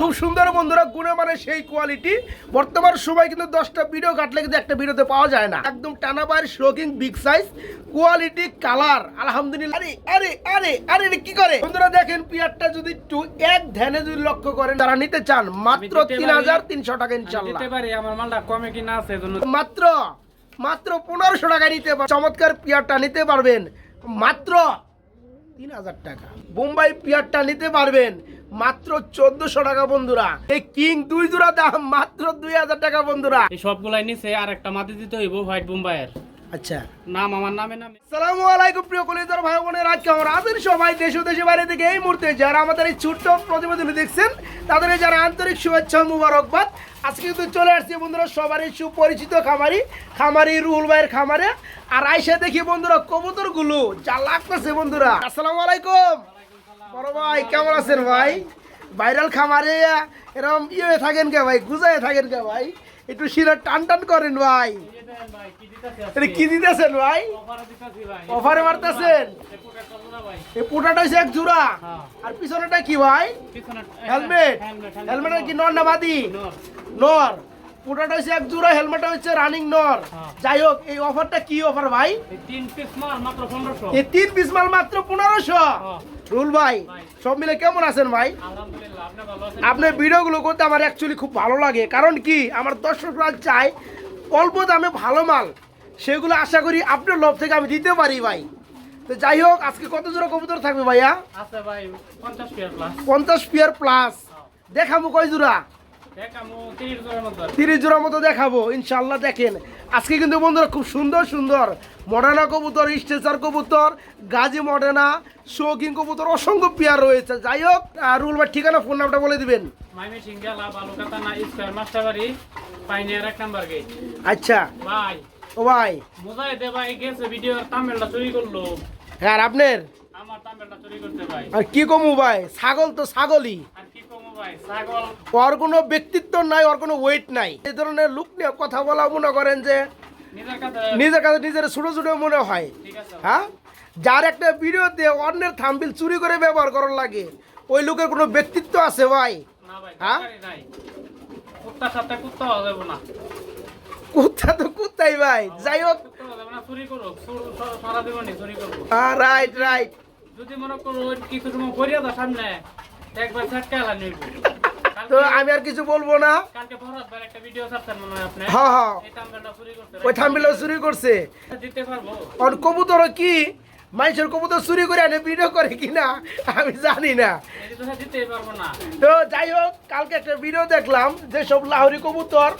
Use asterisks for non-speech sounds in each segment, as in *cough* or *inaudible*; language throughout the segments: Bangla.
খুব সুন্দর বন্ধুরা গুণে মানে সেই কোয়ালিটি বর্তমান সময় কিন্তু দশটা ভিডিও কাটলে কিন্তু একটা ভিডিওতে পাওয়া যায় না। একদম টানা বাইর shocking big size quality colour আলহামদুলিল্লাহ। আরে আরে আরে আরে কি করে? বন্ধুরা দেখেন পিয়ারটা যদি একটু এক ধ্যানে যদি লক্ষ্য করেন তারা নিতে চান মাত্র তিন হাজার তিনশো টাকা ইনশাল্লাহ দিতে পারি আমার মালটা কমে কিনা আছে মাত্র মাত্র পনেরোশো টাকা নিতে পার চমৎকার পিয়ারটা নিতে পারবেন। মাত্র তিন হাজার টাকা। বোম্বাই পিয়ারটা নিতে পারবেন। মাত্র চোদ্দশো টাকা বন্ধুরা। এই কিং দুই জোড়া দাম মাত্র দুই হাজার টাকা বন্ধুরা। এই সবগুলাই নিচে আর একটা মাটি দিতে হইব হোয়াইট বোম্বাইয়ের। আচ্ছা। নাম আমার নামে নামে। সালামু আলাইকুম প্রিয় কলেজার ভাই বোনের আজকে আমরা আছেন সবাই দেশ ও দেশে বাইরে থেকে এই মুহূর্তে। যারা আমাদের এই ছোট্ট প্রতিবেদনে দেখছেন তাদের যারা আন্তরিক শুভেচ্ছা ও মুবারকবাদ। আজকে কিন্তু চলে আসছে বন্ধুরা সবারই সুপরিচিত খামারি খামারি রুহুল ভাইয়ের খামারে। আর আইসা দেখি বন্ধুরা কবুতরগুলো যা লাগতেছে বন্ধুরা। আসসালামু আলাইকুম। বড় ভাই কেমন আছেন ভাই? ভাইরাল খামারে এরকম ইয়ে থাকেন কে ভাই? গুজায় থাকেন কে ভাই? একটু শিরা টান টান করেন ভাই। কি দিতেছেন ভাই? অফারে মারতেছেন? এই পুটাটা হচ্ছে এক জোড়া। হ্যাঁ। আর পিছনেটা কি ভাই? হেলমেট হেলমেটের কি নর না বাদি? নর। পুটাটা হচ্ছে এক জোড়া হেলমেটটা হচ্ছে রানিং নর। হ্যাঁ। যাই হোক এই অফারটা কি অফার ভাই? তিন পিস মাল মাত্র পনেরোশো। এই তিন পিস মাল মাত্র পনেরোশো। রুল ভাই। সব মিলে কেমন আছেন ভাই? আপনার ভিডিওগুলো করতে আমার অ্যাকচুয়ালি খুব ভালো লাগে। কারণ কি আমার দর্শকরা চায় অল্প দামে ভালো মাল। সেগুলো আশা করি আপনার লোভ থেকে আমি দিতে পারি ভাই। তো যাই হোক আজকে কত জোড়া কবুতর থাকবে ভাইয়া? পঞ্চাশ পিয়ার প্লাস প্লাস দেখাবো কয় জোড়া? তিরিশ জোড়ার মতো দেখাবো ইনশাল্লাহ দেখেন। আজকে কিন্তু বন্ধুরা খুব সুন্দর সুন্দর। মডার্না কবুতর স্টেচার কবুতর গাজী মডার্না শৌকিং কবুতর অসংখ্য পেয়ার রয়েছে। যাই হোক আর রুল ভাই ঠিকানা ফোন নামটা বলে দিবেন। আচ্ছা। ভাই। ও ভাই। হ্যাঁ আর আপনার? আমার তামিলটা চুরি করতে ভাই। আর কি কমু ভাই? ছাগল তো ছাগলই। আর ওর কোনো ব্যক্তিত্ব নাই ওর কোনো ওয়েট নাই। এই ধরনের লুক নিয়ে কথা বলা মনে করেন যে নিজের কাছে নিজের ছোট ছোট মনে হয়। হ্যাঁ? যার একটা ভিডিওতে অন্যের থাম্বিল চুরি করে ব্যবহার করার লাগে। ওই লোকের কোনো ব্যক্তিত্ব আছে ভাই? হ্যাঁ? কুত্তা তো কুত্তাই ভাই। যাই হোক। রাইট রাইট যদি মনে করো কিছু সময় করিয়া দাও সামনে। একবার ঝটকা তো আমি আর কিছু বলব না। কালকে ভরত ভাই একটা ভিডিও ছাড়ছেন মনে হয় আপনি হ্যাঁ হ্যাঁ। এই তাম্বেলটা চুরি করতে ওই থাম্বিলও চুরি করছে। দিতে পারব। আর কবুতর কি? মানুষের কবুতর চুরি করে আনে ভিডিও করে কিনা আমি জানি না। তো না। তো যাই হোক কালকে একটা ভিডিও দেখলাম যে সব লাহরি কবুতর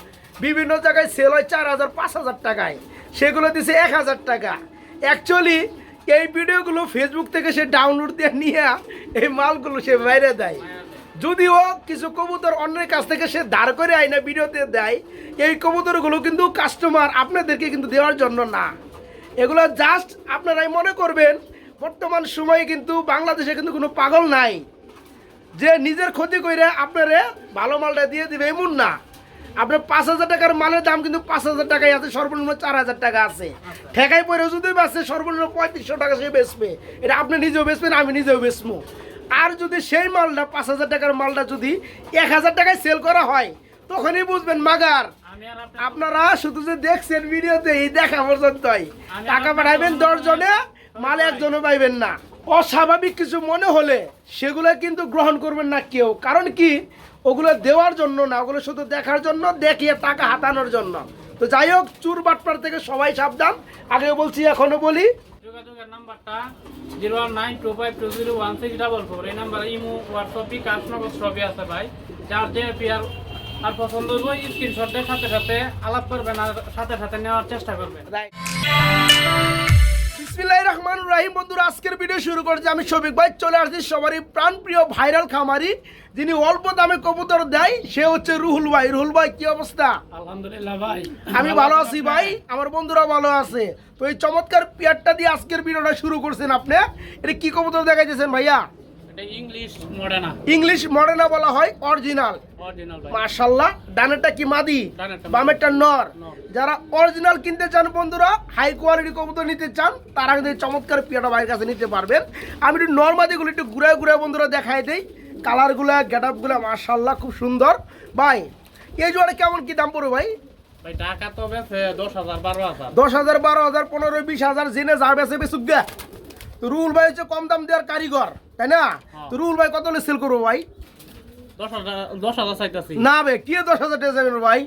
বিভিন্ন জায়গায় সেল হয় চার হাজার পাঁচ হাজার টাকায়। সেগুলো দিছে এক হাজার টাকা। অ্যাকচুয়ালি এই ভিডিওগুলো ফেসবুক থেকে সে ডাউনলোড দিয়ে নিয়ে এই মালগুলো সে বাইরে দেয়। যদিও কিছু কবুতর অন্যের কাছ থেকে সে দাঁড় করে আয় না, ভিডিওতে দেয়। এই কবুতরগুলো কিন্তু কাস্টমার আপনাদেরকে কিন্তু দেওয়ার জন্য না। এগুলো জাস্ট আপনারাই মনে করবেন, বর্তমান সময়ে কিন্তু বাংলাদেশে কিন্তু কোনো পাগল নাই। যে নিজের ক্ষতি করে আপনারে ভালো মালটা দিয়ে দিবে এমন না। আপনার পাঁচ হাজার টাকার মালের দাম কিন্তু পাঁচ হাজার টাকাই আছে সর্বনিম্ন চার হাজার টাকা আছে। ঠেকাই পরে যদি বেচে সর্বনিম্ন পঁয়ত্রিশশো টাকা সে বেচবে। এটা আপনি নিজেও বেচবেন আমি নিজেও বেচবো। আর যদি সেই মালটা পাঁচ হাজার টাকার মালটা যদি এক হাজার টাকায় সেল করা হয় তখনই বুঝবেন মাগার। আপনারা শুধু যে দেখছেন ভিডিওতে এই দেখা পর্যন্তই। টাকা পাঠাবেন পাঠাইবেন টাকা দশ জনে মাল একজনও পাইবেন না। অস্বাভাবিক কিছু মনে হলে সেগুলো কিন্তু গ্রহণ করবেন না কেউ। কারণ কি? ওগুলো দেওয়ার জন্য না ওগুলো শুধু দেখার জন্য দেখিয়ে টাকা হাতানোর জন্য। তো যাই হোক চুর বাটপার থেকে সবাই সাবধান। আগে বলছি এখনও বলি। যোগাযোগের নাম্বারটা zero one nine two five two zero one six double four. এই নাম্বারে ইমো হোয়াটসঅ্যাপই কাস্টমার সবই আছে ভাই। যার যে পেয়ার আর পছন্দ হইব স্ক্রিনশট দিয়ে সাথে সাথে আলাপ করবেন আর সাথে সাথে নেওয়ার চেষ্টা করবেন। বিসমিল্লাহির রহমানুর রহিম। বন্ধুরা আজকের ভিডিও শুরু করছি। আমি শফিক ভাই চলে আসছি সবারই প্রাণপ্রিয় ভাইরাল খামারি যিনি অল্প দামে কবুতর দেয় সে হচ্ছে রুহুল ভাই। রুহুল ভাই কি অবস্থা? আলহামদুলিল্লাহ ভাই। আমি ভালো আছি ভাই আমার বন্ধুরা ভালো আছে। তো এই চমৎকার পেয়ারটা দিয়ে আজকের ভিডিওটা শুরু করছেন আপনি। এটা কি কবুতর দেখাইতেছেন ভাইয়া? ইংলিশ মডার্না বলা হয় অরিজিনাল ভাই। ডানেরটা কি মাদি? বামেরটা নর। যারা অরিজিনাল কিনতে চান বন্ধুরা হাই কোয়ালিটি কবুতর নিতে চান তারা কিন্তু চমৎকার পিয়াটা ভাইয়ের কাছে নিতে পারবেন। আমি একটু নর মাদিগুলো একটু ঘুরায় ঘুরায় বন্ধুরা দেখাই দেই। কালারগুলো গেট আপগুলো মার্শাল্লাহ খুব সুন্দর। ভাই এই জোড়া কেমন কি দাম পড়বে ভাই? টাকা তো বেছে দশ হাজার বারো হাজার। দশ হাজার বারো হাজার পনেরো বিশ হাজার জেনে যা বেছে বেসুক তো রুল ভাই হচ্ছে কম দাম দেওয়ার কারিগর তাই না? তো রুল ভাই কত সেল করব ভাই? না ভাই কি দশ হাজার টাকা যাবেন ভাই?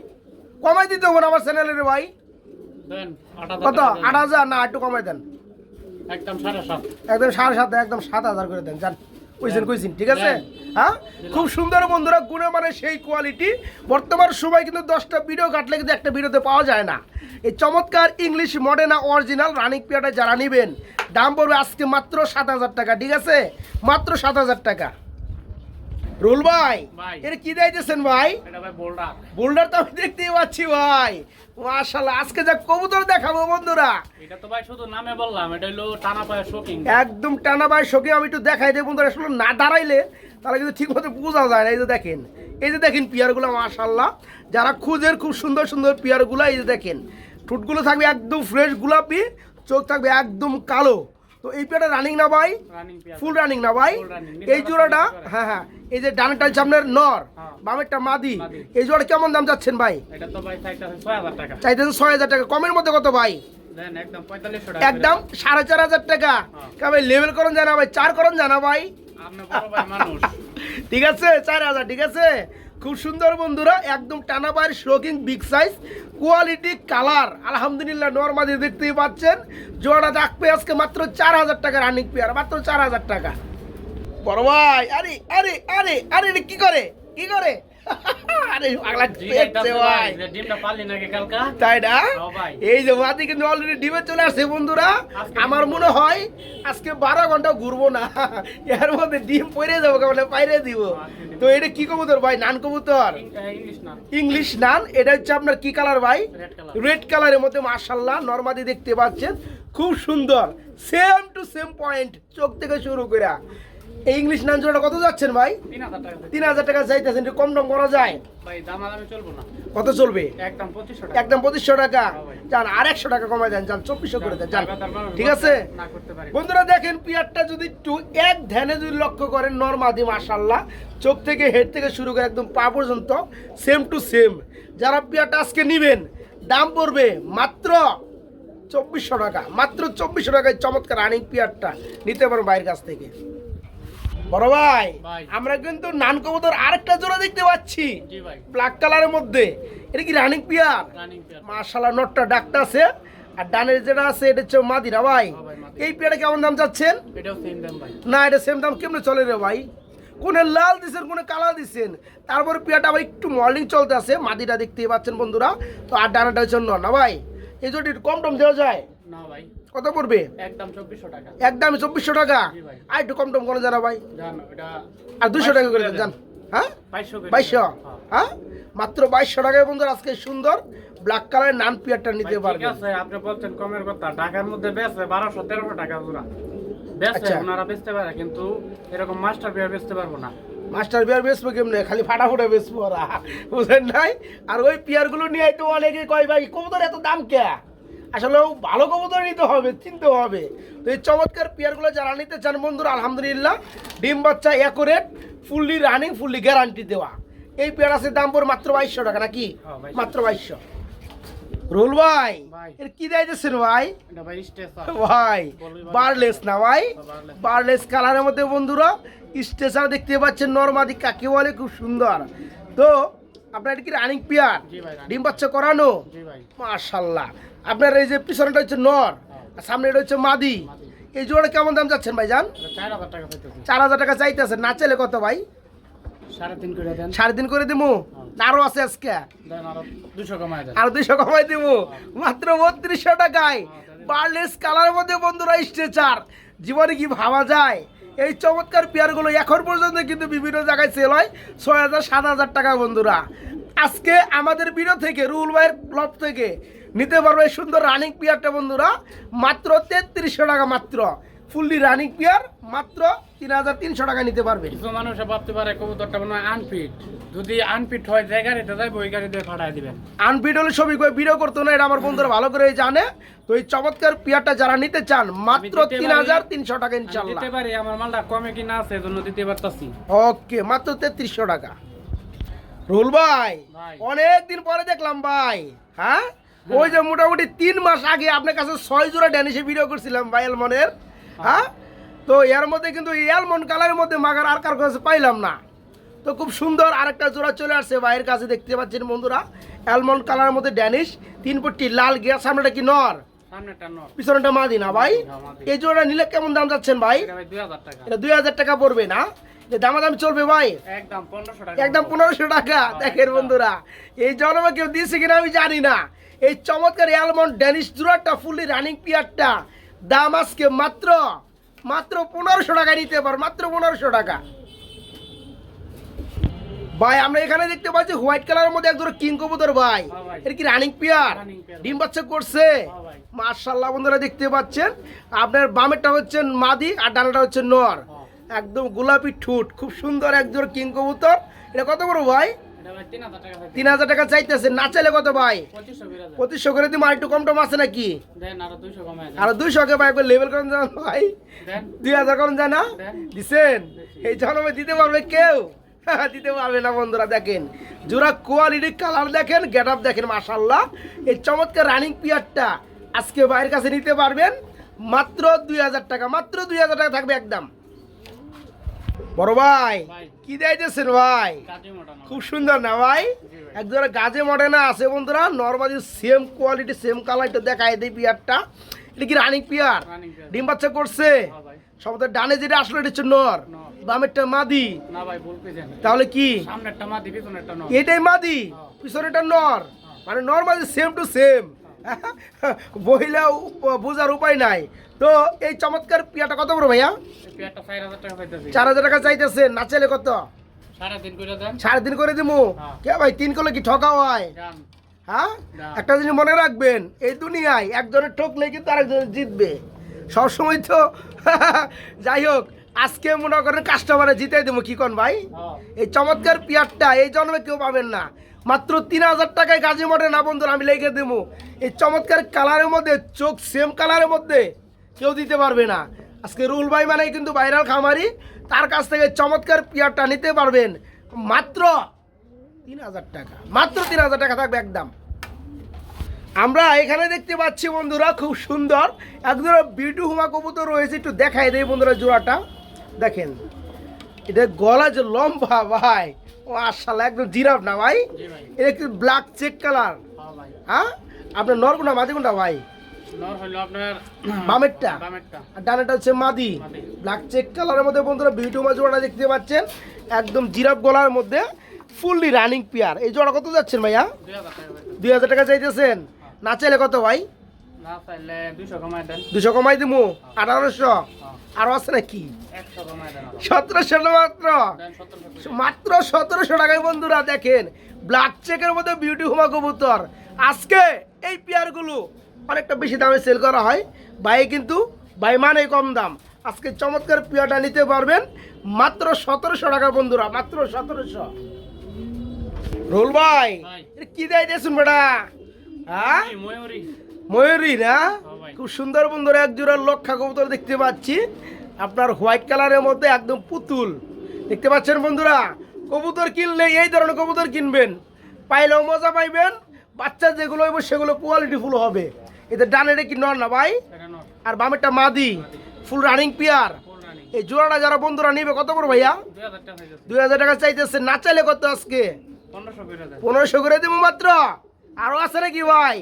কমাই দিতে হবে আমার চ্যানেলের ভাই। কত? আট হাজার? না একটু কমাই দেন। একদম সাড়ে সাত। একদম সাড়ে সাত একদম সাত হাজার করে দেন। যান কইছেন। কইছেন ঠিক আছে? হ্যাঁ? খুব সুন্দর বন্ধুরা গুণে মানে সেই কোয়ালিটি বর্তমান সময় কিন্তু দশটা ভিডিও কাটলে কিন্তু একটা ভিডিওতে পাওয়া যায় না। এই চমৎকার ইংলিশ মডেনা অরিজিনাল রানিং পিয়াটা যারা নেবেন দাম পড়বে আজকে মাত্র সাত হাজার টাকা ঠিক আছে? মাত্র সাত হাজার টাকা। রুল ভাই। এর কি দিয়েছেন ভাই? এটা ভাই বোল্ডার। বোল্ডার তো আমি দেখতেই পাচ্ছি ভাই। মাশাল্লাহ আজকে যা কবুতর দেখাবো বন্ধুরা। এটা তো ভাই শুধু নামে বললাম এটা হলো টানা পায়ে শোকিং একদম টানা ভাই সঙ্গে আমি একটু দেখাই দেবো বন্ধুরা আসলে না দাঁড়াইলে তাহলে কিন্তু ঠিক মতো বোঝা যায় না। এই যে দেখেন এই যে দেখেন পিয়ারগুলো মাশাল্লাহ যারা খুঁজেন খুব সুন্দর সুন্দর পিয়ারগুলো এই যে দেখেন। ঠোঁটগুলো থাকবে একদম ফ্রেশ গোলাপি চোখ থাকবে একদম কালো। তো এই পিয়ারটা রানিং না ভাই? ফুল রানিং না ভাই? এই জোড়াটা হ্যাঁ হ্যাঁ এই যে ডানটা সামনের নর হ্যাঁ। বামেরটা মাদি। এই জোড়া কেমন দাম যাচ্ছেন ভাই? ভাই চাইতেছে ছয় হাজার টাকা। কমের মধ্যে কত ভাই? একদম সাড়ে চার হাজার টাকা। কবে লেভেল করুন জানা ভাই চার করুন জানা ভাই। ভাই *laughs* ঠিক আছে চার হাজার ঠিক আছে? খুব সুন্দর বন্ধুরা, একদম টানা পায়ের shocking big size quality colour আলহামদুলিল্লাহ, নর্মালি দেখতেই পাচ্ছেন। জোড়া থাকবে আজকে মাত্র চার হাজার টাকা রানিং পেয়ার মাত্র চার হাজার টাকা। বড় ভাই, আরে আরে আরে আরে কি করে? কি করে? আরে পাগলা জি, ভাই। ডিমটা পারলি নাকি কালকা? তাই না? এই যে মাটি কিন্তু অলরেডি ডিমে চলে আসছে বন্ধুরা। আজকে আমার মনে হয় আজকে বারো ঘণ্টা ঘুরবো না। এর মধ্যে ডিম পরে যাব কেমন বাইরে দিব। তো এটা কি কবুতর ভাই? নান কবুতর? English nun. এটা হচ্ছে আপনার কি কালার ভাই? রেড রেড কালারের মধ্যে মার্শাল্লাহ নর্মাদি দেখতে পাচ্ছেন। খুব সুন্দর। সেম টু সেম পয়েন্ট চোখ থেকে শুরু করে এই ইংলিশ নান জোড়াটা কত যাচ্ছেন ভাই? তিন হাজার টাকা চাইতেছেন একটু কম দাম করা যায়? ভাই দামাদামি চলবো না। কত চলবে? একদম পঁচিশশো টাকা। একদম পঁচিশশো টাকা। হ্যাঁ যান আর একশো টাকা কমাই দেন যান চব্বিশশো করে দেন যান। ঠিক আছে? না করতে পারি। বন্ধুরা দেখেন পিয়ারটা যদি একটু এক ধ্যানে যদি লক্ষ্য করেন নর্মাদি মাশাল্লাহ চোখ থেকে হেড থেকে শুরু করে একদম পা পর্যন্ত সেম টু সেম যারা পিয়ারটা আজকে নেবেন দাম পড়বে মাত্র চব্বিশশো টাকা। মাত্র চব্বিশশো টাকায় চমৎকার রানিং পিয়ারটা নিতে পারো বাইরের কাছ থেকে। বড় ভাই। আমরা কিন্তু নান কবুতর আরেকটা জোড়া দেখতে পাচ্ছি। ব্ল্যাক কালারের মধ্যে। এটা কি রানিং পিয়ার রানিং নটটা ডাকটা আছে। আর ডানের যেটা আছে এটা হচ্ছে মাদিরা ভাই। হ্যাঁ ভাই, এই পেয়ারটা কেমন দাম চাচ্ছেন? না এটা সেম দাম কেমনে চলে রে ভাই? কোনে লাল দিছেন কোনে কালা দিছেন? তারপরে পেয়ারটা আবার একটু মর্নিং চলতে আছে। মাদিটা দেখতেই পাচ্ছেন বন্ধুরা। তো আর ডানাটা হচ্ছে না ভাই? এই জন্য একটু কম টম দেওয়া যায়? না ভাই। কত পড়বে? একদম চব্বিশশো টাকা। একদম চব্বিশশো টাকা? আর একটু কম টম করে জানা ভাই আর দুশো টাকা করে জান। হ্যাঁ? বাইশশো। হ্যাঁ। মাত্র বাইশশো টাকায় বন্ধুরা আজকে সুন্দর ব্ল্যাক কালারের নান পিয়ারটা নিতে আছে আপনি বলছেন কমের কথা। ঢাকার মধ্যে বেচে বারোশো তেরোশো টাকা জোড়া। বেচে আচ্ছা। ওনারা বেচতে পারে কিন্তু এরকম মাস্টার পেয়ার বেচতে পারব না। মাস্টার বিয়ার বেসবো কেমনে? খালি ফাটা ফুটা বেসবো ওরা। বুঝলেন নাই? আর ওই পিয়ারগুলো নিয়ে তো অনেকে কয় ভাই কবুতর এত দাম কে? আসলে ও ভালো কবুতর নিতে হবে চিনতে হবে। তো এই চমৎকার পেয়ারগুলো যারা নিতে চান বন্ধুরা আলহামদুলিল্লাহ ডিম বাচ্চা accurate fully running fully guarantee দেওয়া। এই পেয়ার আছে দাম পড়ে মাত্র বাইশশো টাকা নাকি? হ্যাঁ, মাত্র বাইশশো। রোল ভাই। এর কি দিয়েছেন ভাই? ভাই বারলেস না ভাই? বারলেস। বারলেস কালারের মধ্যে বন্ধুরা স্টেশন দেখতে পাচ্ছেন নর্মাদি কাকে বলে খুব সুন্দর। তো আপনার এটা কি রানিং পিয়ার ডিম বাচ্চা করানো? মাশাল্লাহ। আপনার এই যে পিছনটা হচ্ছে নর আর সামনে এটা হচ্ছে মাদি। এই জোড়া কেমন দাম যাচ্ছেন ভাই এটা চার হাজার টাকা চাইতেছেন। না চাইলে কত ভাই? সাড়ে তিন করে দিবো আরও আছে আজকে? আরও দুইশো কমাই দিব মাত্র বত্রিশশো টাকায়। বার্লেস কালারের মধ্যে বন্ধুরা স্ট্রেচার। জীবনে কি ভাবা যায়? এই চমৎকার পেয়ারগুলো এখন পর্যন্ত কিন্তু বিভিন্ন জায়গায় সেল হয়। ছয় হাজার, সাত হাজার টাকা বন্ধুরা। আজকে আমাদের বিরো থেকে রুল ভাইয়ের ক্লব থেকে নিতে পারবে এই সুন্দর রানিং পেয়ারটা বন্ধুরা। মাত্র তেত্রিশশো টাকা মাত্র। ফুললি রানিং পেয়ার, মাত্র তিন হাজার তিনশো টাকা নিতে পারবেন কিছু মানুষ ভাবতে পারে কবুতরটা মনে হয় আনফিট যদি আনফিট হয় যে গাড়িতে যাইব ওই গাড়ি দিয়ে ফাটাই দিবেন আনফিট হলে ছবি করে ভিডিও করতো না এটা আমার বন্ধুরা ভালো করে জানে। তো এই চমৎকার পিয়ারটা যারা নিতে চান মাত্র তিন। হাজার তিনশো টাকা ইনশাল্লাহ। দিতে পারি আমার মালটা কমে কিনা আছে এজন্য দিতে পারতাছি। ওকে মাত্র তেত্রিশশো টাকা। রুল ভাই। অনেক দিন পরে দেখলাম ভাই হ্যাঁ? ওই যে মোটামুটি তিন মাস আগে আপনার কাছে ছয় জোড়া ড্যানিশে ভিডিও করছিলাম ভাই এলমনের। হ্যাঁ? তো এর মধ্যে কিন্তু এলমন কালারের মধ্যে মাগার আর কার কাছে পাইলাম না। তো খুব সুন্দর আরেকটা জোড়া চলে আসছে ভাইয়ের কাছে দেখতে পাচ্ছেন বন্ধুরা। অ্যালমন্ড কালারের মধ্যে ড্যানিশ তিন পট্টি লাল গিয়া সামনেটা কি নর? পিছনেটা মাদি না ভাই? হ্যাঁ, এই জোড়া নিলে কেমন দাম যাচ্ছেন ভাই? এটা দুই হাজার টাকা। পড়বে না? দামাদামি চলবে ভাই? একদম পনেরোশো টাকা। একদম দেখেন বন্ধুরা। এই জন্মে কেউ দিয়েছে কিনা আমি জানি না। এই চমৎকার অ্যালমন্ড ড্যানিশ জোড়াটা ফুললি রানিং পিয়ারটা দাম আজকে মাত্র মাত্র পনেরোশো টাকা নিতে পার মাত্র পনেরোশো টাকা ভাই আমরা এখানে দেখতে পাচ্ছি হোয়াইট কালারের মধ্যে একদম কিং কবুতর ভাই হ্যাঁ ভাই। এটা কি রানিং পিয়ার। ডিম বাচ্চা করছে হ্যাঁ। মার্শাল্লাহ বন্ধুরা দেখতে পাচ্ছেন আপনার বামেরটা হচ্ছে মাদি আর ডানাটা হচ্ছে নর হ্যাঁ। একদম গোলাপি ঠুট খুব সুন্দর একজন কিং কবুতর এটা কত বড় ভাই তিন হাজার টাকা চাইতেছে না চাইলে কত ভাই? পঁচিশশো করে দিম আর একটু কম টম আছে নাকি? আরও দুইশো কে ভাই লেভেল করেন জানো ভাই। দুই হাজার করেন যায় না? দেন। দিছেন? এই জন্মে দিতে পারবে কেউ? *laughs* দিতে পারবে না বন্ধুরা দেখেন। জোড়া কোয়ালিটি কালার দেখেন গেট আপ দেখেন মাশাল্লাহ এই চমৎকার রানিং পিয়ারটা আজকে ভাইয়ের কাছে নিতে পারবেন। মাত্র দুই হাজার টাকা মাত্র দুই হাজার টাকা থাকবে একদম। বড় ভাই। কি দিয়েছেন ভাই? খুব সুন্দর না ভাই। একজোড়া গাজে মডেনা আছে বন্ধুরা normally same quality same colour এটা দেখায় দেয় পিয়ারটা। এটা কি রানিং পিয়ার। ডিম বাচ্চা করছে? হ্যাঁ ভাই। ডানে যেটা আসলে এটা হচ্ছে নর। বামেরটা মাদি। না তাহলে কি? এটাই মাদি? হ্যাঁ। পিছনেটা নর? মানে নর মাদি সেম টু সেম *laughs* বহিলা বোঝার উপায় নাই। তো এই চমৎকার পিয়াটা কত বড় ভাইয়া? চার হাজার টাকা চাইতেছে না চাইলে কত? সাড়ে তিন করে দেন। সাড়ে তিন করে দিমু? হ্যাঁ। কে ভাই তিন করলে কি ঠকা হয়? হ্যাঁ? একটা জিনিস মনে রাখবেন এই দুনিয়ায় একজনের ঠকলে কিন্তু আরেকজন জিতবে। সবসময় তো *laughs* যাই হোক আজকে মনে করেন কাস্টমারে জিতাই দেবো কি কন ভাই? হ্যাঁ। এই চমৎকার পিয়ারটা এই জন্মে কেউ পাবেন না। মাত্র তিন হাজার টাকায় গাজি মডে না বন্ধুরা, আমি লেগে দেবো। এই চমৎকার কালারের মধ্যে, চোখ সেম কালারের মধ্যে কেউ দিতে পারবে না। আজকে রুল ভাই মানে কিন্তু ভাইরাল খামারি, তার কাছ থেকে চমৎকার পিয়ারটা নিতে পারবেন। মাত্র তিন হাজার টাকা, মাত্র তিন হাজার টাকা থাকবে একদম। আমরা এখানে দেখতে পাচ্ছি বন্ধুরা, খুব সুন্দর। একদম বিটু হুমা কবুতর রয়েছে, একটু দেখাই দেয় বন্ধুরা জোড়াটা। দেখেন, এটা গলা যে লম্বা, ভাই। ও আশাল একদম জিরাফ না ভাই? এটা একটু ব্ল্যাক চেক কালার হ্যাঁ আপনার নরগুনা মাদি কোনটা ভাই? নর হইল *clears throat* বামেরটা? বামেরটা। আর ডানেটা হচ্ছে মাদি। ব্ল্যাক চেক কালারের মধ্যে বন্ধুরা বিউটি হুমা জোড়াটা দেখতে পাচ্ছেন। একদম জিরাফ গলার মধ্যে ফুললি রানিং পেয়ার এই জোড়া কত যাচ্ছেন ভাইয়া? দুই হাজার টাকা চাইতেছেন। না চাইলে কত ভাই? দুশো কমাই দিমু? আঠারোশো? হ্যাঁ। আরও আছে নাকি। সতেরোশো মাত্র। মাত্র সতেরোশো টাকায় বন্ধুরা দেখেন ব্ল্যাক চেকের মধ্যে বিউটি হুমা কবুতর। আজকে এই পেয়ারগুলো অনেকটা বেশি দামে সেল করা হয়। কিন্তু বাই মানে কম দাম। আজকে চমৎকার পেয়ারটা নিতে পারবেন। মাত্র সতেরোশো টাকা বন্ধুরা মাত্র সতেরোশো। রোল ভাই। কি দেয় দেখুন বেটা? হ্যাঁ? ময়ূরী না হ্যাঁ খুব সুন্দর বন্ধুরা এক জোড়া লক্ষা কবুতর দেখতে পাচ্ছি। আপনার হোয়াইট কালারের মধ্যে একদম পুতুল। দেখতে পাচ্ছেন বন্ধুরা? কবুতর কিনলে এই ধরনের কবুতর কিনবেন। পাইলেও মজা পাইবেন। বাচ্চা যেগুলো হইব সেগুলো কোয়ালিটি ফুল হবে। এতে ডানেটা কি নর না ভাই? আর বামেরটা মাদি। ফুল রানিং পিয়ার এই জোড়াটা যারা বন্ধুরা নিবে কত করে ভাইয়া? দুই হাজার টাকা চাইতেছে। না চাইলে কত আজকে? পনেরোশো করে দেবো মাত্র? আরও আছে নাকি ভাই?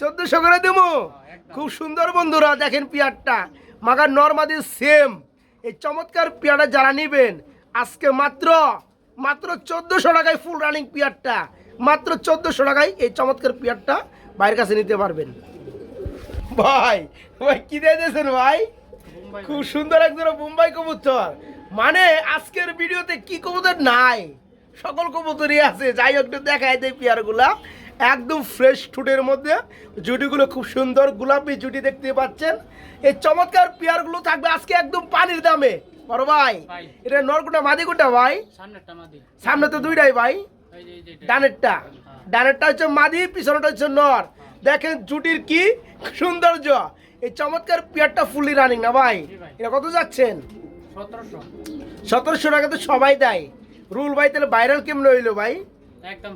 চোদ্দশো করে দেবো? খুব সুন্দর বন্ধুরা দেখেন পিয়ারটা। মাগার নর্মাদি সেম এই চমৎকার পিয়ারটা যারা নেবেন আজকে মাত্র মাত্র চোদ্দশো টাকায় ফুল রানিং পিয়ারটা। মাত্র চোদ্দশো টাকায় এই চমৎকার পিয়ারটা বাইরের কাছে নিতে পারবেন। ভাই ভাই কি দিয়ে দিয়েছেন ভাই? খুব সুন্দর একজন মুম্বাই কবুতর। মানে আজকের ভিডিওতে কি কবুতর নাই? সকল কবুতরই আছে। যাই হোক একটু দেখায় দেয় পেয়ারগুলা। একদম ফ্রেশ ঠুটের মধ্যে। জুটিগুলো খুব সুন্দর গোলাপি জুটি দেখতে পাচ্ছেন। এই চমৎকার পেয়ারগুলো থাকবে আজকে একদম পানির দামে। বড় ভাই। এটা নরকুটা মাদি কোটা ভাই? সামনে তো দুইটাই ভাই। এই যে এই যে এটা। ডানেরটা। ডানেরটা হচ্ছে মাদি পিছনেটা হচ্ছে নর। দেখেন জুটির কি সৌন্দর্য। এই চমৎকার পিয়ারটা ফুললি রানিং না ভাই। এটা কত যাচ্ছেন? সতেরোশো। সতেরোশো টাকা তো সবাই দেয়। রুল ভাই তাহলে ভাইরাল কেমন হইল ভাই? একদম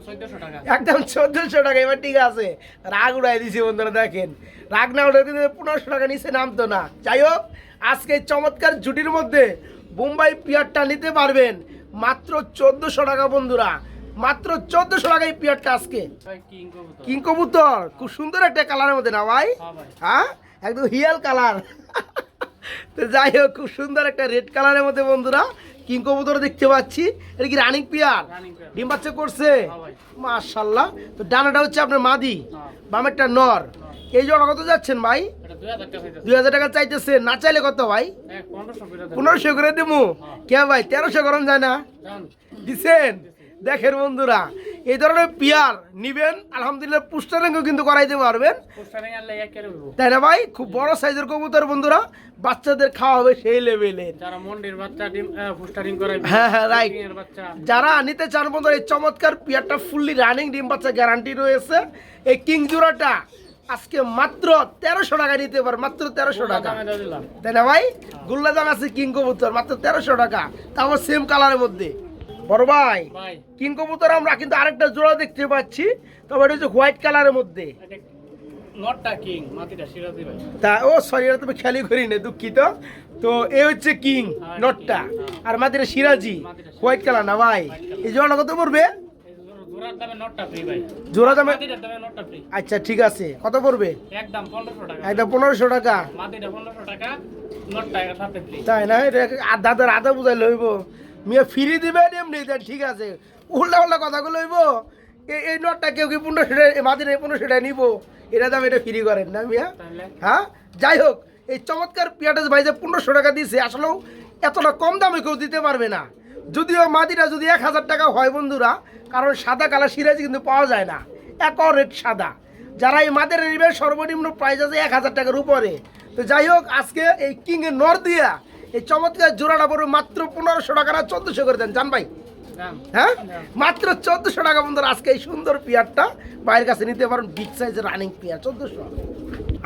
চোদ্দশো টাকা। এবার ঠিক আছে। রাগ উড়াই দিছি বন্ধুরা দেখেন। রাগ না উঠে দিলে পনেরোশো টাকা নিচে নামতো না। যাই হোক আজকে চমৎকার জুটির মধ্যে বোম্বাই পিয়ারটা নিতে পারবেন। মাত্র চোদ্দশো টাকা বন্ধুরা মাত্র চোদ্দশো টাকা এই পিয়ারটা আজকে। কিং কবুতর। খুব সুন্দর একটা কালারের মধ্যে না হ্যাঁ ভাই। হ্যাঁ? একদম হিয়াল কালার। তো যাই হোক খুব সুন্দর একটা রেড কালারের মধ্যে বন্ধুরা কিং কবুতর দেখতে পাচ্ছি। এটা কি রানিং পিয়ার ডিম বাচ্চা করছে? হ্যাঁ মাশাল্লাহ। তো ডানাটা হচ্ছে আপনার মাদি হ্যাঁ। বামেরটা নর। এই জন্য কত যাচ্ছেন ভাই? দুই হাজার টাকা চাইতেছে। না চাইলে কত ভাই? পনেরোশো করে দেন পনেরোশো করে দেবো। কে ভাই? তেরোশো করেন যায় না? দিচ্ছেন দেখেন বন্ধুরা এই ধরনের পিয়ার নিবেন আলহামদুলিল্লাহ পুষ্টারঙ্গ কিন্তু করাইতে পারবেন। তাই না ভাই? খুব বড় সাইজের কবুতর বন্ধুরা বাচ্চাদের খাওয়া হবে সেই করে হ্যাঁ, হ্যাঁ. যারা নিতে চান বন্ধুরা এই চমৎকার পিয়ারটা ফুললি রানিং ডিম বাচ্চা গ্যারান্টি রয়েছে। এই কিং জোড়াটা আজকে মাত্র তেরোশো টাকা নিতে পারে মাত্র তেরোশো টাকা। তাই না ভাই? গুল্লা দাম আছে কিং কবুতর মাত্র তেরোশো টাকা। তারপর সেম কালারের মধ্যে। বড় ভাই কিং কবুতর আমরা কিন্তু আরেকটা জোড়া দেখতে পাচ্ছি তবে এটা হচ্ছে হোয়াইট কালারের মধ্যে। তা ও সরি তুমি খেয়ালই করি না দুঃখিত। তো এ হচ্ছে কিং হ্যাঁ, নটটা হ্যাঁ। আর মাদিরা সিরাজি হোয়াইট কালার না ভাই। এই জোড়াটা কত পড়বে? জোড়া দামে আচ্ছা ঠিক আছে। কত পড়বে? একদম পনেরোশো টাকা। তাই না? আধা আধা বুঝাই লইব মিয়া ফিরি দিবেন এমনি ঠিক আছে। উল্টা উল্টা কথাগুলো লইব এই নোটটা কেউ কি পনেরোশো টাকা মাদির পনেরোশো টাকা নিব? এটা দাম এটা ফ্রি করেন না মিয়া। হ্যাঁ? যাই হোক এই চমৎকার পিয়াটাস ভাই যে পনেরোশো টাকা দিয়েছে আসলেও এতটা কম দামে কেউ দিতে পারবে না। যদিও মাদিটা যদি এক হাজার টাকা হয় বন্ধুরা কারণ সাদা কালার সিরাজি কিন্তু পাওয়া যায় না। এক রেট সাদা। যারা এই মাদের নিবে সর্বনিম্ন প্রাইস আছে এক হাজার টাকার উপরে। তো যাই হোক আজকে এই কিংয়ের নর দিয়া এই চমৎকার জোড়াটা পড়বে মাত্র পনেরোশো টাকা না চোদ্দোশো করে দেন জান ভাই। হ্যাঁ? মাত্র চোদ্দশো টাকা বন্ধুরা আজকে এই সুন্দর পিয়ারটা। বাইরের কাছে নিতে পারেন বিগ সাইজের রানিং পিয়ার চোদ্দোশো।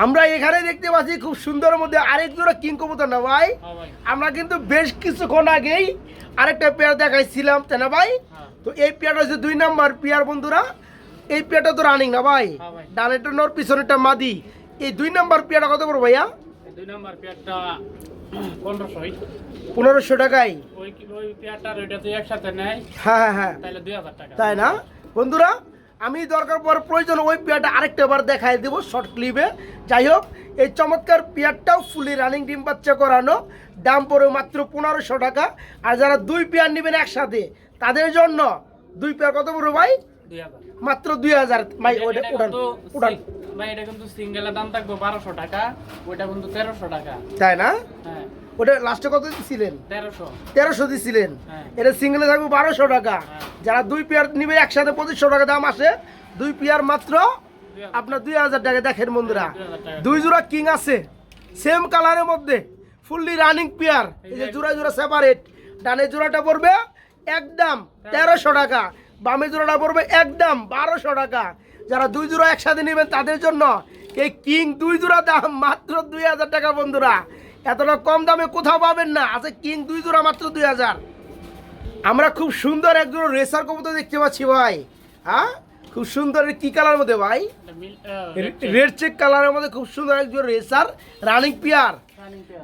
আমরা এখানে দেখতে পাচ্ছি খুব সুন্দর মধ্যে আরেক জোড়া কিং কবুতর না ভাই? হ্যাঁ আমরা কিন্তু বেশ কিছুক্ষণ আগেই আরেকটা পেয়ার দেখাইছিলাম তাই না ভাই? হ্যাঁ। তো এই পেয়ারটা হচ্ছে দুই নাম্বার পেয়ার বন্ধুরা। এই পেয়ারটা তো রানিং না ভাই? হ্যাঁ ভাই। ডানেরটা নর পিছনেরটা মাদি। এই দুই নাম্বার পেয়ারটা কত করব ভাইয়া? দুই নম্বর পেয়ারটা পনেরোশোই পনেরোশো টাকায়? হ্যাঁ হ্যাঁ হ্যাঁ। তাই না? বন্ধুরা আমি দরকার পর প্রয়োজন ওই পেয়ারটা আরেকটা বার দেখাই দেবো শর্ট ক্লিপে যাই হোক এই চমৎকার পেয়ারটাও ফুলি রানিং ডিম বাচ্চা করানো। দাম পড়ে মাত্র পনেরোশো টাকা। আর যারা দুই পেয়ার নেবেন একসাথে তাদের জন্য দুই পেয়ার কত পড়বে ভাই? দুই হাজার। মাত্র দুই হাজার ভাই ওটা উঠান উঠান। ভাই এটা কিন্তু সিঙ্গেলের দাম থাকবে বারোশো টাকা ওইটা কিন্তু তেরোশো টাকা। তাই না? হ্যাঁ। ওটা লাস্টে কত দিছিলেন? তেরোশো। তেরোশো দিছিলেন। হ্যাঁ। এটা সিঙ্গেলে থাকবে বারোশো টাকা। হ্যাঁ। যারা দুই পেয়ার নিবে একসাথে পঁচিশশো টাকা দাম আসে। দুই পেয়ার মাত্র আপনার দুই হাজার টাকা। দেখেন বন্ধুরা দুই দুই জোড়া কিং আছে। সেম কালারের মধ্যে ফুললি রানিং পেয়ার এই যে জোড়া জোড়া সেপারেট ডানের জোড়াটা পড়বে একদম তেরোশো টাকা। বামে জোড়াটা পড়বে একদম বারোশো টাকা। যারা দুই জোড়া একসাথে নেবেন তাদের জন্য এই কিং দুই জোড়া দাম মাত্র দুই হাজার টাকা বন্ধুরা। এতটা কম দামে কোথাও পাবেন না। আছে কিং দুই জোড়া মাত্র দুই হাজার। আমরা খুব সুন্দর একজন রেসার কবুতর দেখতে পাচ্ছি ভাই। হ্যাঁ? খুব সুন্দর কি কালার মধ্যে ভাই? রেড চেক কালারের মধ্যে খুব সুন্দর একজন racer running pair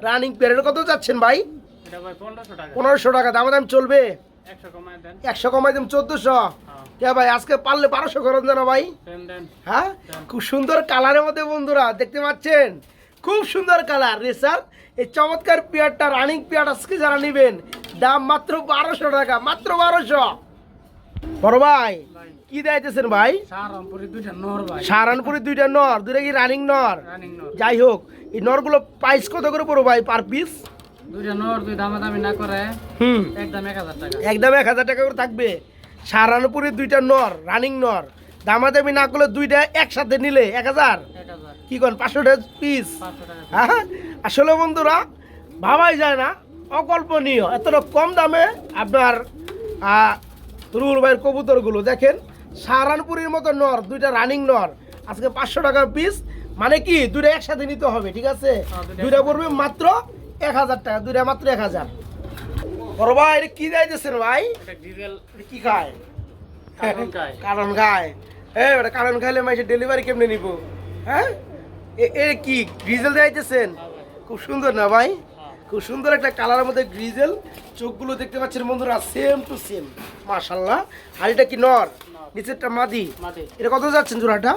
running pair এটা কত যাচ্ছেন ভাই? ভাই পনেরোশো টাকা। পনেরোশো টাকা। দাম দাম চলবে? একশো দেন। কমাই দাম চোদ্দশো। হ্যাঁ। কে ভাই আজকে পারলে বারোশো করেন না ভাই? দেন দেন। হ্যাঁ? খুব সুন্দর কালারের মধ্যে বন্ধুরা দেখতে পাচ্ছেন? খুব সুন্দর কালার রেসার। এই চমৎকার পেয়ারটা রানিং পেয়ার আজকে যারা নেবেন দাম মাত্র বারোশো টাকা মাত্র বারোশো। বড় ভাই কি দিতেছেন ভাই? সাহারানপুরি দুইটা নর দুইটা কি রানিং নর? রানিং নর। যাই হোক এই নরগুলো প্রাইস কত করে পড়ো ভাই পার পিস দুইটা নর দুই দামা না করে হুম। একদম এক হাজার টাকা। একদম এক হাজার টাকা করে থাকবে। সাহারানপুরে দুইটা নর রানিং নর। দামাদামি না করলে দুইটা একসাথে নিলে এক হাজার। কি করেন পাঁচশো টাকা পিস হ্যাঁ আসলে বন্ধুরা ভাবাই যায় না। অকল্পনীয়। এতটা কম দামে আপনার রুহুল ভাইয়ের কবুতরগুলো। দেখেন সাহারানপুরের মতো নর দুইটা রানিং নর। আজকে পাঁচশো টাকা পিস মানে কি দুইটা একসাথে নিতে হবে ঠিক আছে? হ্যাঁ, দুইটা দুইটা পড়বে মাত্র এক হাজার টাকা দুইটা মাত্র এক হাজার। বড় ভাই এটা কি যাইতেছেন ভাই? ডিজেল। কি খায়? কারণ খায়। *laughs* কারণ ওটা কারণ খাইলে মাইসে ডেলিভারি কেমনে নিব? হ্যাঁ? এ- কি গ্রিজেল যাইতেছেন হ্যাঁ খুব সুন্দর না ভাই? হ্যাঁ। খুব সুন্দর একটা কালারের মধ্যে গ্রিজেল। চোখগুলো দেখতে পাচ্ছেন বন্ধুরা সেম টু সেম মাশাল্লাহ আর এটা কি নর? নিচেরটা মাদি? এটা কত যাচ্ছেন জোড়াটা?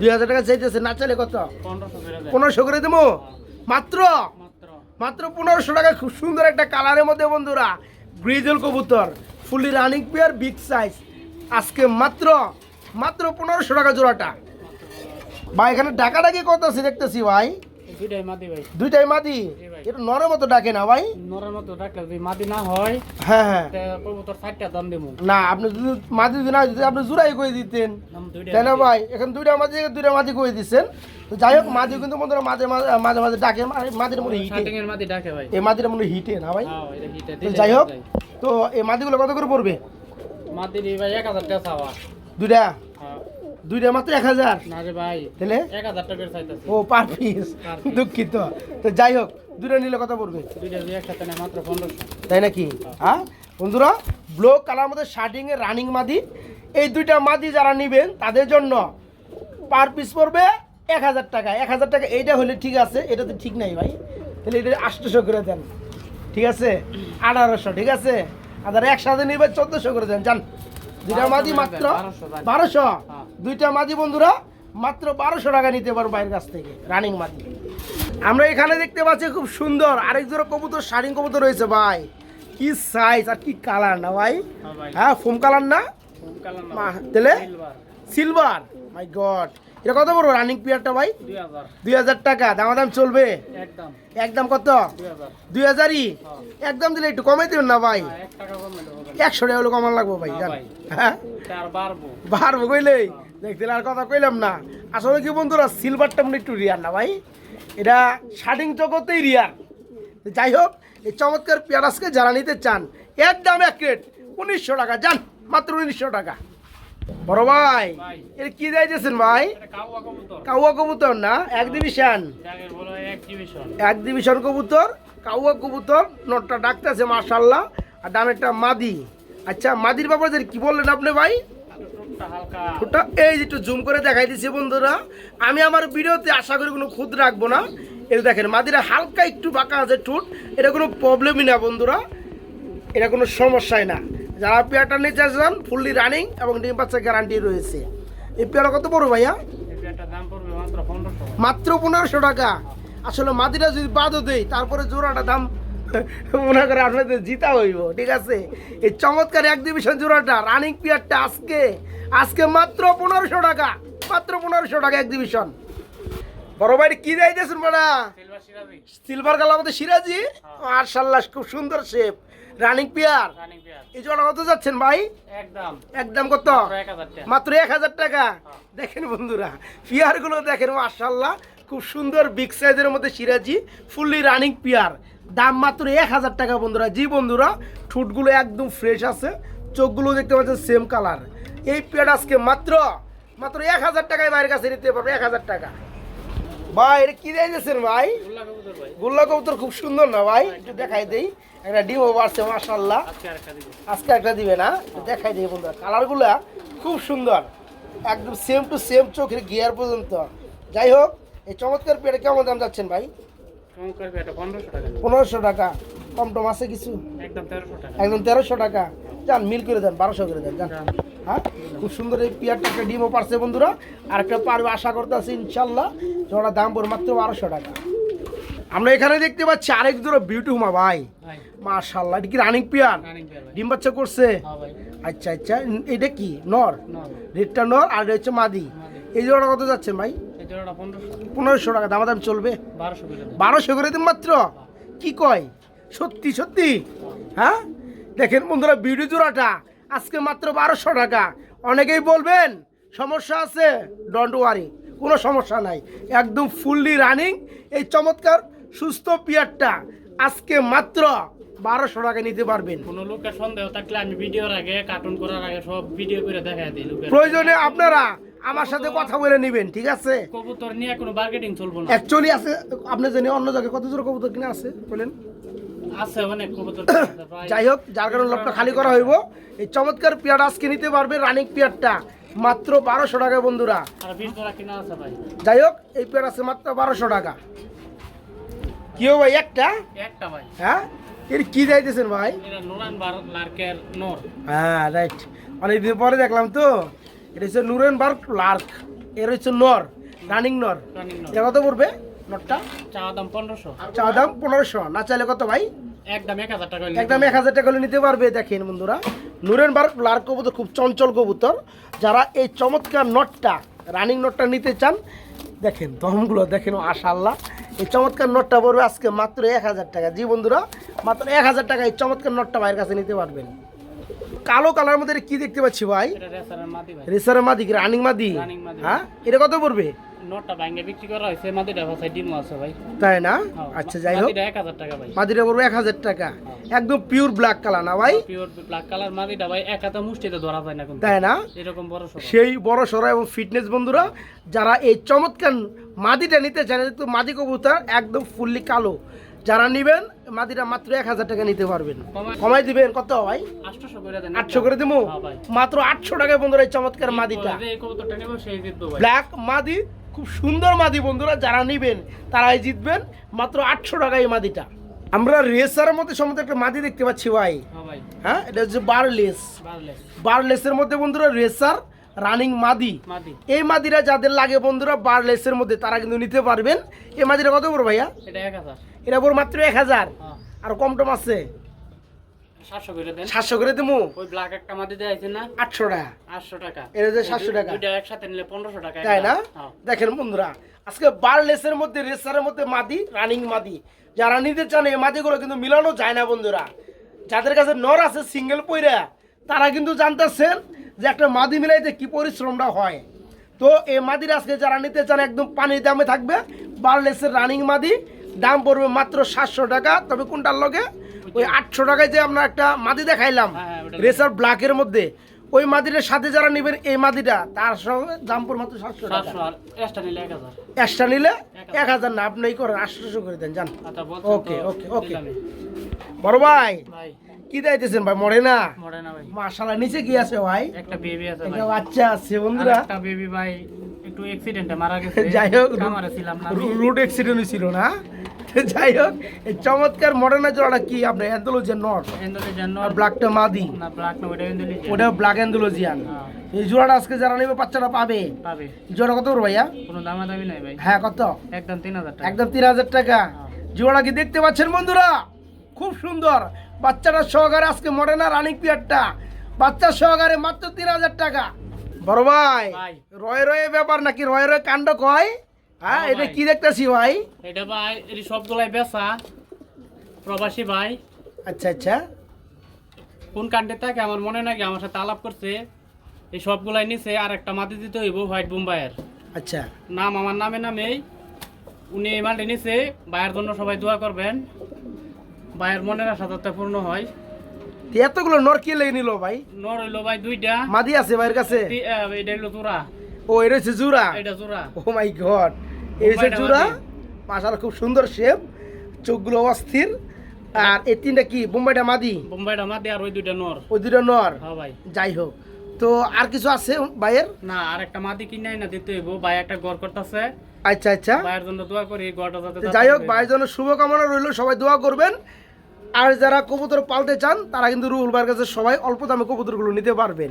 দুই হাজার টাকা চাইতেছে। না চাইলে কত? পনেরোশো করে পনেরোশো করে দেবো? মাত্র? মাত্র। মাত্র পনেরোশো টাকা খুব সুন্দর একটা কালারের মধ্যে বন্ধুরা। গ্রিজল কবুতর fully running pair big size. আজকে মাত্র মাত্র পনেরোশো টাকা জোড়াটা। ভাই এখানে ডাকাডাকি কত আছে দেখতেছি ভাই? দুইটাই ভাই। মাদি? এটা নরের মতো ডাকে না ভাই? নরের মতো ডাকলে যদি মাটি না হয় হ্যাঁ হ্যাঁ। কবুতর ষাটটা দাম দেবো না আপনি যদি মাদি যদি না আপনি জোড়াই করে দিতেন। তাই না ভাই? এখন দুইটা মাঝে দুইটা মাঝি করে দিচ্ছেন তো যাই হোক মাঝি কিন্তু বন্ধুরা মাঝে মাঝে মাঝে মাঝে ডাকে। মাদির মনে হিটে ডাকে ভাই। এই মাদির মনে হিটে না ভাই? হ্যাঁ যাই হোক তো এই মাদিগুলো কত করে পড়বে? মাটি দিয়ে ভাই এক হাজার টাকা দুইটা। দুইটা মাত্র এক হাজার। না রে ভাই তাহলে? এক হাজার টাকার চাইতেছি। ও পার পিস দুঃখিত। তো যাই হোক দুইটা নিলে পড়বে? দুইটা একসাথে মাত্র পনেরোশো। তাই নাকি? হ্যাঁ। বন্ধুরা ব্লক কালার মধ্যে শার্টিং এর রানিং মাদি। এই দুইটা মাদি যারা নেবেন তাদের জন্য পার পিস পড়বে এক হাজার টাকা। এক হাজার টাকা এইটা হলে ঠিক আছে এটা তো ঠিক নাই ভাই। তাহলে এটা আটশোশো করে দেন। ঠিক আছে? আঠারোশো ঠিক আছে? আর একসাথে নেবে চোদ্দোশো করে দেন। জান দুইটা মাদি মাত্র? বারোশো, হ্যাঁ। দুইটা মাদি বন্ধুরা মাত্র বারোশো টাকা নিতে পারো বাইরের কাছ থেকে রানিং মাদি। আমরা এখানে দেখতে পাচ্ছি খুব সুন্দর আরেক জোড়া কবুতর শাড়িং কবুতর রয়েছে ভাই। কি সাইজ আর কি কালার না ভাই? হ্যাঁ হ্যাঁ ফোম কালার না? কালার না তাহলে সিলভার মাই গড এটা কত বড় রানিং পিয়ারটা ভাই? দুই হাজার। টাকা। দামাদাম চলবে? একদম। কত? দুই হাজারই? হ্যাঁ। একদম দিলে একটু কমাই দেবেন না ভাই? হ্যাঁ, দেবো একশো টাকা হলে কমান লাগবো ভাই জান। হ্যাঁ? বাড়বো। বাড়বো কইলেই। দেখতে আর কথা কইলাম না। আসলে কি বন্ধুরা সিলভারটা মনে একটু রিয়ার না ভাই? এটা শার্টিং জগতেই রিয়ার যাই হোক এই চমৎকার পেয়ারাসকে যারা নিতে চান একদম এক রেট উনিশশো টাকা। যান মাত্র উনিশশো টাকা। বড় ভাই। এটা কি যাইতেছেন ভাই? কাউয়া কবুতর। না এক ডিভিশন যাকে বলো এক ডিভিশন এক ডিভিশন কবুতর কাউয়া কবুতর নটটা ডাকতেছে মার্শাল্লাহ আর ডানেরটা মাদি। আচ্ছা মাদির ব্যাপারে কি বললেন আপনি ভাই? ওটা এই যে একটু জুম করে দেখাই দিচ্ছি বন্ধুরা। আমি আমার ভিডিওতে আশা করি কোনো খুদ রাখব না। এটা দেখেন মাদিরা হালকা একটু বাঁকা আছে ঠোঁট। এটা কোনো প্রবলেমই না বন্ধুরা। এটা কোনো সমস্যাই না। যারা পেয়ারটা নিতে চান ফুললি রানিং এবং ডিম বাচ্চা গ্যারান্টি রয়েছে। এই পেয়ারা কত বড় ভাইয়া? মাত্র পনেরোশো টাকা। আসলে মাদিরা যদি বাদও দেই তারপরে জোড়াটা দাম *laughs* মনে করে আপনাদের জিতা হইব ঠিক আছে? এই চমৎকার এক ডিভিশন জোড়াটা রানিং পিয়ারটা আজকে আজকে মাত্র পনেরোশো টাকা মাত্র পনেরোশো টাকা এক ডিভিশন বড় ভাই কি যাইতেছেন বড়া? সিলভার কালার মধ্যে সিরাজি? মার্শাল্লাহ খুব সুন্দর শেপ রানিং পিয়ার এই জোড়া কত যাচ্ছেন ভাই? একদম। একদম কত? মাত্র এক হাজার টাকা। দেখেন বন্ধুরা পিয়ারগুলো দেখেন মার্শাল্লাহ খুব সুন্দর বিগ সাইজের মধ্যে সিরাজি ফুললি রানিং পিয়ার দাম মাত্র এক হাজার টাকা বন্ধুরা। জি বন্ধুরা ঠুটগুলো একদম ফ্রেশ আছে চোখগুলো দেখতে পাচ্ছেন সেম কালার এই পেয়ার আজকে মাত্র মাত্র এক হাজার টাকায় বাইরের কাছে নিতে পারবে এক হাজার টাকা। ভাই এটা কি দিয়েছেন ভাই? গোল্লা কবুতর খুব সুন্দর না ভাই? একটু দেখাই দেই। একটা ডিমও বাড়ছে মার্শাল্লাহ আজকে একটা দিবে। না? দেখাই দিই বন্ধুরা কালারগুলা খুব সুন্দর। একদম সেম টু সেম চোখের গিয়ার পর্যন্ত। যাই হোক এই চমৎকার পেটে কেমন দাম যাচ্ছেন ভাই? পনেরোশো টাকা। কম টম আছে কিছু? টাকা। একদম তেরোশো টাকা। যান মিল করে দেন বারোশো করে দেন যান। হ্যাঁ? খুব সুন্দর এই পিয়ারটা একটা ডিমও পারছে বন্ধুরা। আর একটা পারবে আশা করতে আছি ইনশাল্লাহ। জোড়া দাম পড়বে মাত্র বারোশো টাকা। আমরা এখানে দেখতে পাচ্ছি আরেক জোড়া বিউটি হুমা ভাই। মার্শাল্লাহ এটা কি রানিং পিয়ার ডিম বাচ্চা করছে? হ্যাঁ আচ্ছা আচ্ছা এটা কি? নর? রেডটা নর আর এটা হচ্ছে মাদি। এই জোড়াটা কত যাচ্ছে ভাই? পনেরোশো। টাকা দামাদাম চলবে? বারোশো করে বারোশো করে দিন মাত্র? কি কয়? সত্যি সত্যি? হ্যাঁ? দেখেন বন্ধুরা বিউটি জোড়াটা আজকে মাত্র বারোশো টাকা। অনেকেই বলবেন সমস্যা আছে ডন্ট ওয়ারি কোনো সমস্যা নাই। একদম ফুললি রানিং এই চমৎকার সুস্থ পিয়ারটা আজকে মাত্র বারোশো টাকা নিতে পারবেন। কোনো লোকের সন্দেহ থাকলে আমি ভিডিওর আগে কার্টুন করার আগে সব ভিডিও করে দেখা দিই প্রয়োজনে আপনারা আমার সাথে কথা বলে নেবেন ঠিক আছে? কবুতর নিয়ে কোনো মার্কেটিং চলবো না। অ্যাকচুয়ালি আছে আপনি জানি অন্য জায়গায় কত জোর কবুতর কিনে আছে বলেন। আছে অনেক কবুতর *coughs* যাই হোক যার কারণে লটটা খালি করা হইব। এই চমৎকার পেয়ারটা আজকে নিতে পারবে রানিং পেয়ারটা। মাত্র বারোশো টাকা বন্ধুরা। যাই হোক এই পেয়ার আছে মাত্র বারোশো টাকা। কি ভাই একটা? একটা ভাই। হ্যাঁ? এর কি যাইতেছেন ভাই? হ্যাঁ রাইট অনেকদিন পরে দেখলাম তো। এটা হচ্ছে নুরেনবার্গ লার্ক। এর হচ্ছে নর রানিং নর। রানিং নোর। এটা কত পড়বে? নটটা? দাম পনেরোশো। চা দাম পনেরোশো। না চাইলে কত ভাই? একদম এক হাজার টাকা একদম এক হাজার টাকা নিতে পারবে। দেখেন বন্ধুরা কবুতর খুব চঞ্চল কবুতর। যারা এই চমৎকার নটটা রানিং নটটা নিতে চান দেখেন দমগুলো দেখেন আশাল্লাহ এই চমৎকার নটটা পড়বে আজকে মাত্র এক হাজার টাকা। জি বন্ধুরা মাত্র এক হাজার টাকা এই চমৎকার নটটা ভাইয়ের কাছে নিতে পারবেন। কালো কালার মধ্যে কি দেখতে পাচ্ছি ভাই? রেসারের মাদি? রানিং মাদি। হ্যাঁ? এটা কত পড়বে? নোটটা ভাঙ্গে বিক্রি করা হয়েছে মাদিটা ভাষায় ডিমও আছে ভাই। তাই না? হ্যাঁ, আচ্ছা যাই হোক। মাদিটা এক হাজার টাকা ভাই। মাদিটা পড়বে এক হাজার টাকা। একদম পিওর ব্ল্যাক কালার না ভাই? পিওর ব্ল্যাক কালার মাদিটা ভাই এক হাতে মুষ্টিতে ধরা যায় না কিন্তু। তাই না? এরকম বড় সড়ো। সেই বড় সরা এবং ফিটনেস বন্ধুরা যারা এই চমৎকার মাদিটা নিতে চান তো মাদি কবুতর একদম ফুল্লি কালো। যারা নেবেন মাদিরা মাত্র এক হাজার টাকা নিতে পারবেন। কমাই- দিবেন কত ভাই? আটশো করে দেবো হ্যাঁ মাত্র আটশো টাকায় বন্ধুরা এই চমৎকার মাদিটা। ব্ল্যাক মাদি খুব সুন্দর মাদি বন্ধুরা যারা নেবেন তারাই জিতবেন। মাত্র আটশো টাকা এই মাদিটা। আমরা রেসারের মধ্যে সম্বন্ধে একটা মাদি দেখতে পাচ্ছি ভাই। হ্যাঁ হ্যাঁ এটা হচ্ছে বারলেস। বারলেসের মধ্যে বন্ধুরা রেসার রানিং মাদি। এই মাদিরা যাদের লাগে বন্ধুরা বার লেসের মধ্যে তারা কিন্তু নিতে পারবেন। এই মাদিরা কত বড় ভাইয়া? এটা বড় মাত্র এক হাজার। হ্যাঁ। আর কম টম আছে? সাতশো করে দেন। সাতশো করে দেবো ওই ব্ল্যাক একটা মাদি দেওয়া না? আটশো টাকা। আটশো টাকা। এটা যে 700 টাকা। একসাথে নিলে পনেরোশো টাকা তাই না? হ্যাঁ। দেখেন বন্ধুরা আজকে বারলেসের মধ্যে রেসারের মধ্যে মাদি রানিং মাদি। যারা নিতে চান এই মাদিগুলো কিন্তু মিলানো যায় না বন্ধুরা। যাদের কাছে নর আছে সিঙ্গেল পইরা তারা কিন্তু জানতেছেন যে একটা মাদি মিলাইতে কি পরিশ্রমটা হয়। তো এই মাদির আজকে যারা নিতে চান একদম পানির দামে থাকবে। বারলেসের রানিং মাদি দাম পড়বে মাত্র সাতশো টাকা। তবে কোনটার লগে? ওই আটশো টাকায় যে আমরা একটা মাদি দেখাইলাম হ্যাঁ, হ্যাঁ, রেসার ব্ল্যাকের মধ্যে। ওই মাদিটার সাথে যারা নেবেন এই মাদিটা তার সঙ্গে দাম পড়বে মাত্র সাতশো টাকা। এক্সট্রা নিলে এক হাজার। না আপনি করেন আটশোশো করে দেন যান। ওকে, ওকে, ওকে। বড় ভাই। কি দাইতেছেন ভাই মরে না? মরে না ভাই। মাশাল্লাহ নিচে কি আছে ভাই? একটা বেবি আছে ভাই। বাচ্চা আছে বন্ধুরা। একটা বেবি ভাই একটু অ্যাক্সিডেন্টে মারা গেছে। যাই হোক ছিলাম না। রুট অ্যাক্সিডেন্ট ছিল না। যাই হোক এই চমৎকার মডার্নের জোড়াটা কি আপনার অ্যান্থোলজিয়ান নট এন্ডোলিজিয়ান আর ব্ল্যাকটা মাদি? না ব্ল্যাক না ওটা এন্ডোলিজিয়ান ওটা ব্ল্যাক অ্যান্থোলজিয়ান এই জোড়াটা আজকে যারা নেবে বাচ্চাটা পাবে? পাবে। জোড়া কত ভাইয়া? কোনো দামাদামি নাই ভাই। হ্যাঁ কত? একদম তিন হাজার টাকা। একদম তিন হাজার টাকা। জোড়া কি দেখতে পাচ্ছেন বন্ধুরা? খুব সুন্দর। বাচ্চাটা সহকারে আজকে মডে না রানিং পিয়ারটা বাচ্চা সহকারে মাত্র তিন হাজার টাকা। বড় ভাই। রয়ে রয়ে ব্যাপার নাকি? রয়ে রয়ে কাণ্ড কয়? হ্যাঁ এটা। কি দেখতেছি ভাই? এটা ভাই এই সবগুলাই বেচা। প্রবাসী ভাই। আচ্ছা আচ্ছা। কোন কান্ট্রি থাকে আমার মনে নাকি আমার সাথে আলাপ করছে। এই সবগুলাই নিছে আর একটা মাটি দিতে হইব হোয়াইট বোম্বাইয়ের। আচ্ছা। নাম আমার নামে নামেই। উনি এই মালটি নিছে ভাইয়ের জন্য সবাই দোয়া করবেন। ভাইয়ের মনের আশা যাতে পূর্ণ হয়। এতগুলো নর কি লেগে নিল ভাই? নর হইল ভাই দুইটা। মাদি আছে ভাইয়ের কাছে? এটা হইল চূড়া ও এটা হচ্ছে জুরা এটা চূড়া ও মাই গড। এই হচ্ছে জুরা মাদি। খুব সুন্দর শেপ চোখগুলো অস্থির। আর এই তিনটা কি বোম্বাইটা মাদি? বোম্বাইটা মাদি আর ওই দুইটা নর। ওই দুটো নর? হ্যাঁ ভাই। যাই হোক তো আর কিছু আছে ভাইয়ের? না আর একটা মাদি কিনে না দিতে হইব। ভাই একটা গড় করতেছে। আচ্ছা আচ্ছা। ভাইয়ের জন্য দোয়া করি গড়টা যাতে যাই হোক ভাইয়ের জন্য শুভকামনা রইল সবাই দোয়া করবেন। আর যারা কবুতর পালতে চান, তারা কিন্তু রুহুল ভাইয়ের কাছে সবাই অল্প দামে কবুতরগুলো নিতে পারবেন।